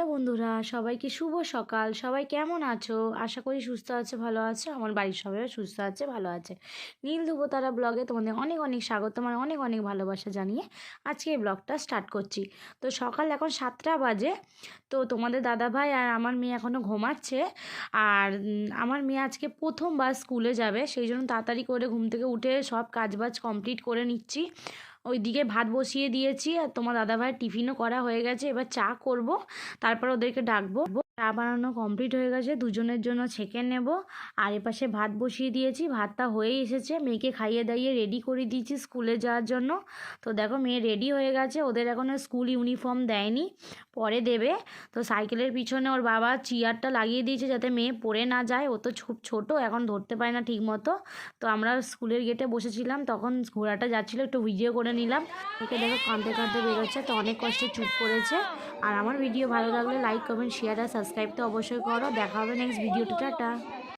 Hello বন্ধুরা, সবাইকে শুভ সকাল। সবাই কেমন আছো? আশা করি সুস্থ আছে, ভালো আছো। আমার বাড়ির সবাই সুস্থ আছে, ভালো আছে। নীল ধুবোতারা ব্লগে তোমাদের অনেক অনেক স্বাগত, আমার অনেক অনেক ভালোবাসা জানিয়ে আজকে এই ব্লগটা স্টার্ট করছি। তো সকাল এখন সাতটা বাজে, তো তোমাদের দাদা ভাই আর আমার মেয়ে এখনও ঘুমাচ্ছে। আর আমার মেয়ে আজকে প্রথমবার স্কুলে যাবে, সেই জন্য তাড়াতাড়ি করে ঘুম থেকে উঠে সব কাজবাজ কমপ্লিট করে নিচ্ছি। ওইদিকে ভাত বসিয়ে দিয়েছি আর তোমার দাদাভাইয়ের টিফিনও করা হয়ে গেছে। এবার চা করব, তারপর ওদেরকে ডাকবো। চা বানানো কমপ্লিট হয়ে গেছে। দুজনের জন্য ছেঁকে নেব। আর এপাশে ভাত বসিয়ে দিয়েছি। ভাতটা হয়েই এসেছে। মেয়েকে খাইয়ে দাইয়ে রেডি করে দিয়েছি স্কুলে যাওয়ার জন্য। তো দেখো মেয়ে রেডি হয়ে গেছে। ওদের এখনও স্কুল ইউনিফর্ম দেয়নি। পরে দেবে। তো সাইকেলের পিছনে ওর বাবা চেয়ারটা লাগিয়ে দিয়েছে যাতে মেয়ে পড়ে না যায়। ও তো ছোটো, এখন ধরতে পারে না ঠিক মতো তো আমরা স্কুলের গেটে বসেছিলাম। তখন ঘোড়াটা যাচ্ছিল। একটু ভিডিও করে নিলাম। ওকে দেখো কাঁদতে কাঁদতে বেরোচ্ছে। তো অনেক কষ্টে চুপ করেছে। আর আমার ভিডিও ভালো লাগলে লাইক কমেন্ট শেয়ার আর সাবস্ক্রাইব তো অবশ্যই করো। দেখা হবে নেক্সট ভিডিওটা টাটা।